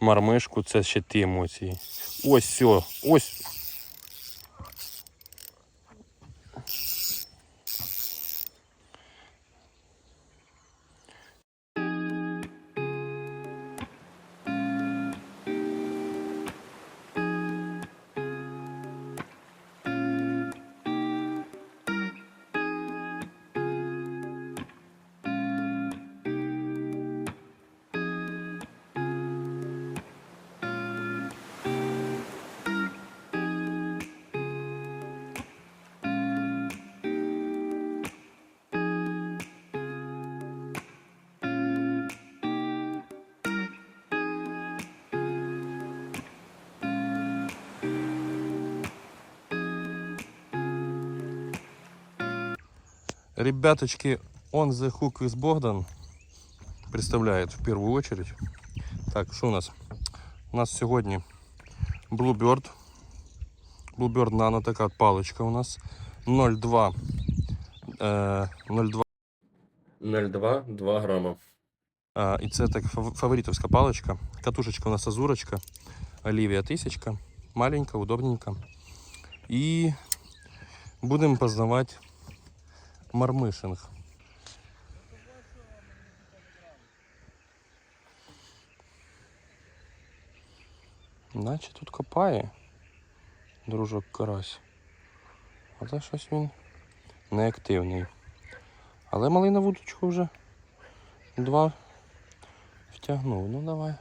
мармишку, це ще ті емоції. Ось все, ось. Ребяточки, он the hook is Богдан представляет в первую очередь. Так, що у нас? У нас сьогодні Bluebird. Bluebird Nano, така от паличка у нас. 0,2 е, 0,2 0,2 2 грама. А, і це так фав- фаворитовська паличка. Катушечка у нас азурочка. Олівія тисячка. Маленька, удобненька. І будемо познавати Мармишинг. Наче тут копає дружок карась. Але щось він неактивний. Але малий на вудочку вже два втягнув. Ну давай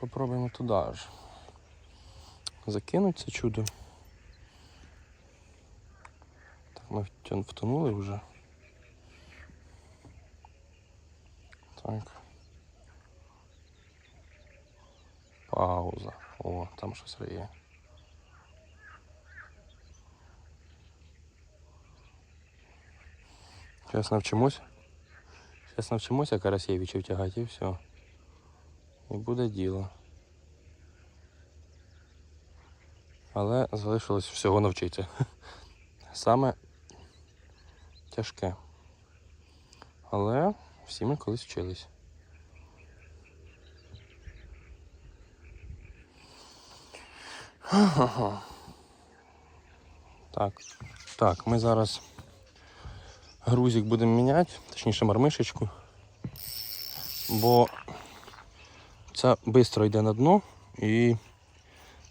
попробуємо туди аж. Закинуть це чудо. Так, ми втя- втонули вже. Так. Пауза. О, там щось є. Зараз навчимось. Зараз навчимося Карасєвичів тягати і все. І буде діло. Але залишилось всього навчитися. Саме тяжке. Але всі ми колись вчились. Так, так, ми зараз грузик будемо міняти, точніше мармишечку, бо це швидко йде на дно і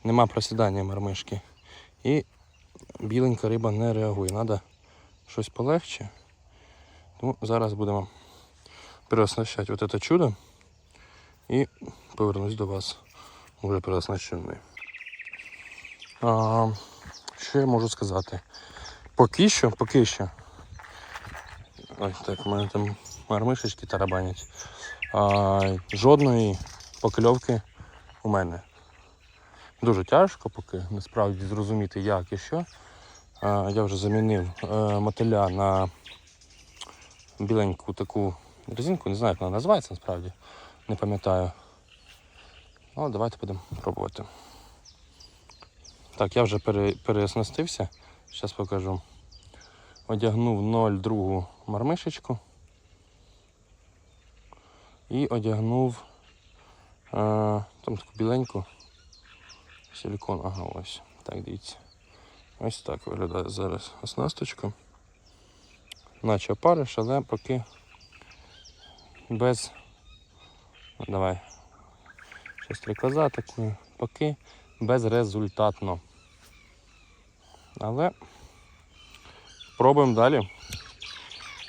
нема просідання мармишки. І біленька риба не реагує. Треба щось полегче. Тому зараз будемо переоснащати вот это чудо і повернусь до вас вже переоснащений. Що я можу сказати? Поки що, поки що. Ой, так, у мене там мармишечки тарабанять. А, жодної покльовки у мене. Дуже тяжко поки насправді зрозуміти як і що. А, я вже замінив е, мотиля на біленьку таку резинку, не знаю, як вона називається насправді, не пам'ятаю. Але давайте будемо пробувати. Так, я вже пере, переоснастився, зараз покажу. Одягнув 0,2 мармишечку і одягнув е, там таку біленьку силикон, ага, ось. Так, дивіться. Ось так виглядає зараз оснасточка. Наче опариш, але поки без. Ну, давай. Ще стрікоза таку, поки безрезультатно. Але пробуємо далі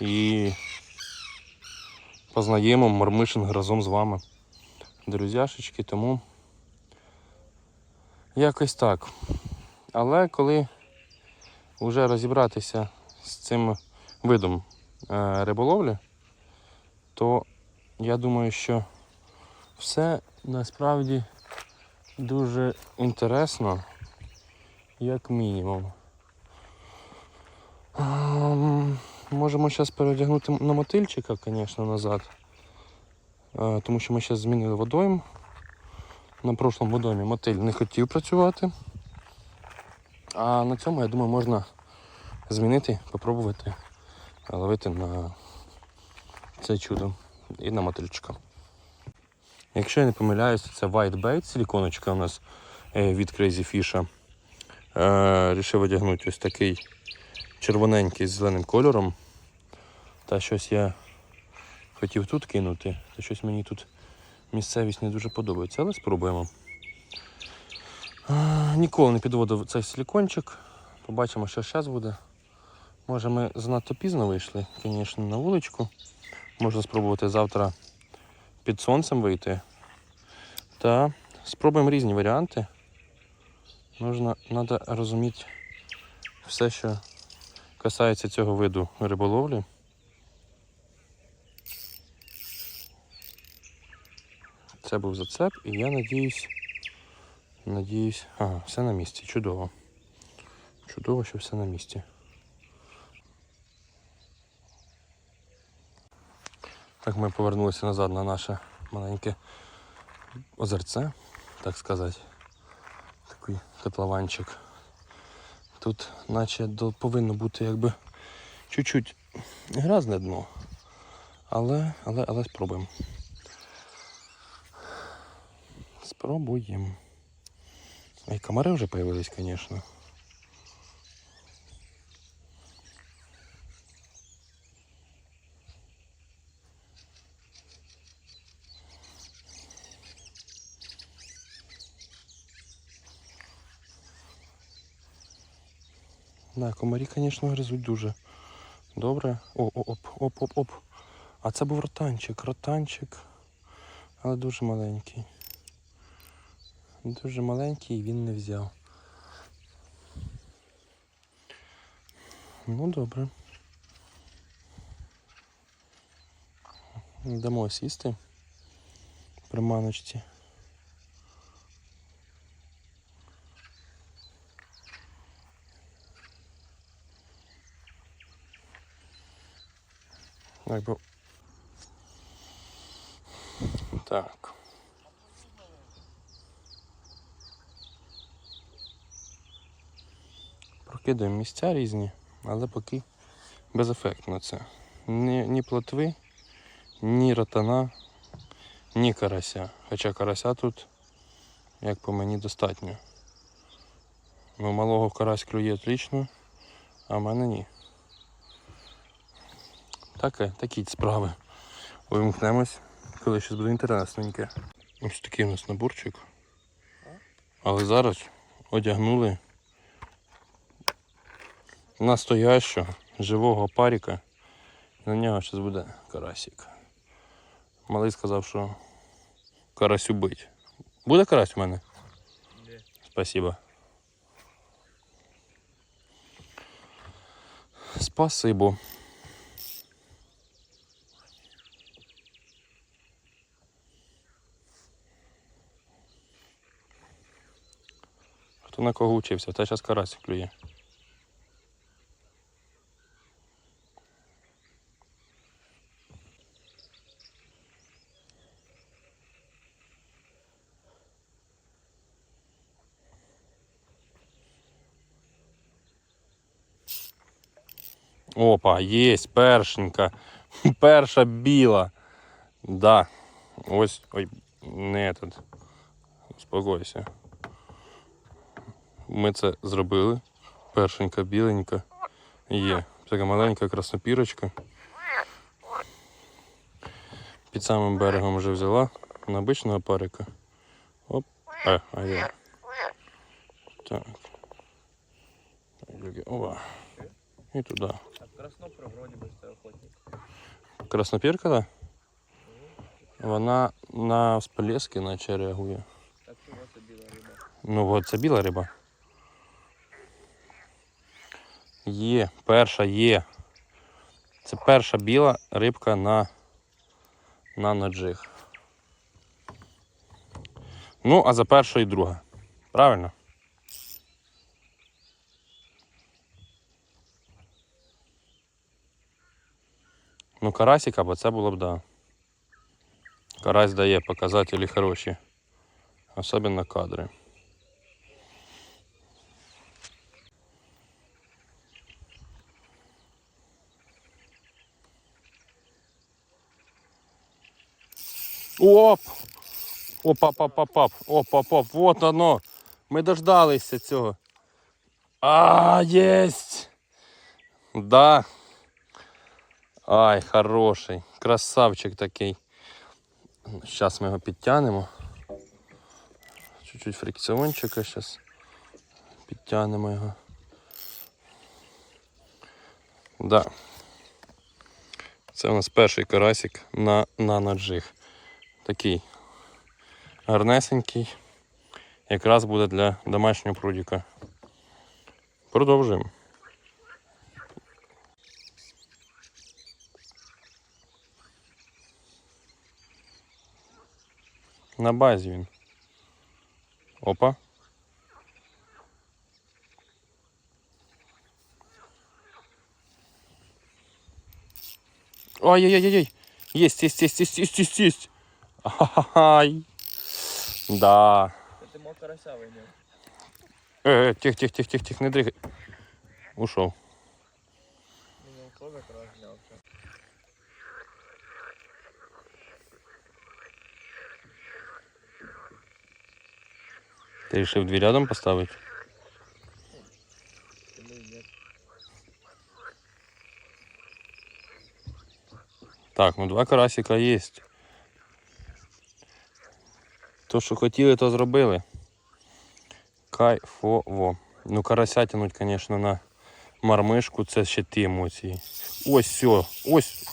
і познаємо мормишинг разом з вами, друзяшечки, тому якось так. Але коли вже розібратися з цим видом е, риболовлі, то я думаю, що все насправді дуже інтересно, як мінімум. Ем, Можемо зараз переодягнути на мотильчика, звісно, назад. Е, Тому що ми зараз змінили водойм. На прошлому водоймі мотиль не хотів працювати. А на цьому, я думаю, можна змінити, попробувати ловити на це чудо і на мотильчика. Якщо я не помиляюся, це White Bait, силіконочка у нас е, від Crazy Fish. Е, рішив одягнути ось такий червоненький з зеленим кольором. Та щось я хотів тут кинути, та щось мені тут місцевість не дуже подобається, але спробуємо. Ніколи не підводив цей силікончик. Побачимо, що зараз буде. Може ми занадто пізно вийшли, звісно, на вуличку. Можна спробувати завтра під сонцем вийти. Та спробуємо різні варіанти. Нужно, треба розуміти все, що касається цього виду риболовлі. Це був зацеп, і я надіюсь, надіюсь, ага, все на місці. Чудово. Чудово, що все на місці. Так ми повернулися назад на наше маленьке озерце, так сказати. Такий котлованчик. Тут наче повинно бути якби чуть-чуть грязне дно. Але, але, але спробуємо. Спробуємо. А й комари вже появились, звісно. Да, комарі, звісно, гризуть дуже добре. О, о, оп, оп, оп, оп. А це був ротанчик, ротанчик, але дуже маленький. Дуже маленький і він не взяв. Ну добре. Дамо сісти при маночці. Так, бо... Так. Прокидаємо місця різні, але поки безефектно це. Ні, ні плотви, ні ротана, ні карася. Хоча карася тут, як по мені, достатньо. Ну, малого карась клює отлично, а в мене ні. Таке, такі справи. Увімкнемось, коли щось буде інтересненьке. Ось такий у нас наборчик. Але зараз одягнули настоящого живого паріка. На нього зараз буде карасик. Малий сказав, що карасю бить. Буде карась у мене? Ні. Спасибо. Спасибо. Хто на кого учився? Та зараз карась клює. Опа, есть першенька. Перша біла. Да. Ось. Ой, не этот. Успокойся. Ми це зробили. Першенька біленька. Є. Така маленька краснопірочка. Під самим берегом вже взяла на обичного парика. Оп. Е, а я. Так. Так, Опа. І туди. А в Краснопро вроде бы це охотник. Краснопірка, да? Вона на сполески наче реагує. Так чого це біла риба? Ну от це біла риба. Є, перша є. Це перша біла рибка на, на наджиг. Ну, а за першою і друга. Правильно? Ну, карасика, бо це було б да. Карась дає показателі хороші. Особенно кадри. Оп! Опа, пап, пап, пап. Опа, пап. Вот воно. Ми дождалися цього. А, єсть. Да. Ай, хороший. Красавчик такий. Зараз ми його підтягнемо. Чуть-чуть фрикціончика зараз. Підтягнемо його. Да. Це у нас перший карасик на наноджиг. Такий гарнесенький. Якраз буде для домашнього прудіка. Продовжуємо. На базі він. Опа. Ой-ой-ой-ой. Есть, есть, есть, есть, есть, есть, есть. Ай. Да. Ти мог карася. Э, э, тихо, тихо, тихо, тихо, тихо, не дрыгай. Ушел. Ты решил дверь рядом поставить? Тому і ні. Так, ну два карасика есть. То, що хотіли, то зробили. Кайфово. Ну, карася тянуть, звісно, на мармишку, це ще ті емоції. Ось все, ось.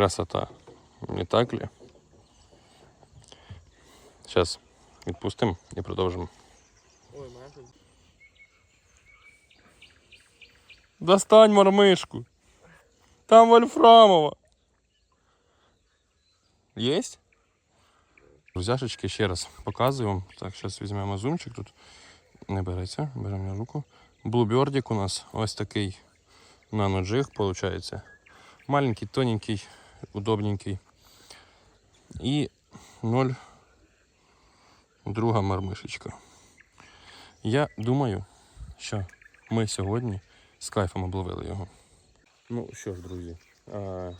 Красота. Не так ли? Зараз відпустимо і продовжимо. Ой, мене. Достань мармишку. Там вольфрамова. Есть? Друзяшечки, ще раз показую вам. Так, зараз візьмемо зумчик тут. Не береться, беремо руку. Блубердик у нас ось такий наноджиг, виходить. Маленький, тоненький, удобненький. І 0 друга мармишечка. Я думаю, що ми сьогодні з кайфом обловили його. Ну що ж, друзі,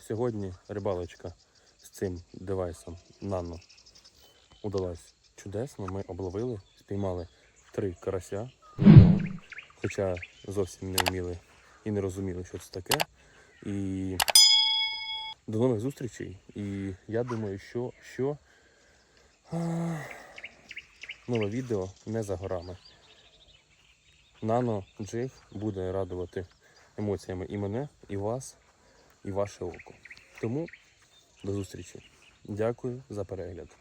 сьогодні рибалочка з цим девайсом Nano удалась чудесно. Ми обловили, спіймали три карася, хоча зовсім не вміли і не розуміли, що це таке. І до нових зустрічей. І я думаю, що, що нове відео не за горами. Нано Джейх буде радувати емоціями і мене, і вас, і ваше око. Тому до зустрічі. Дякую за перегляд.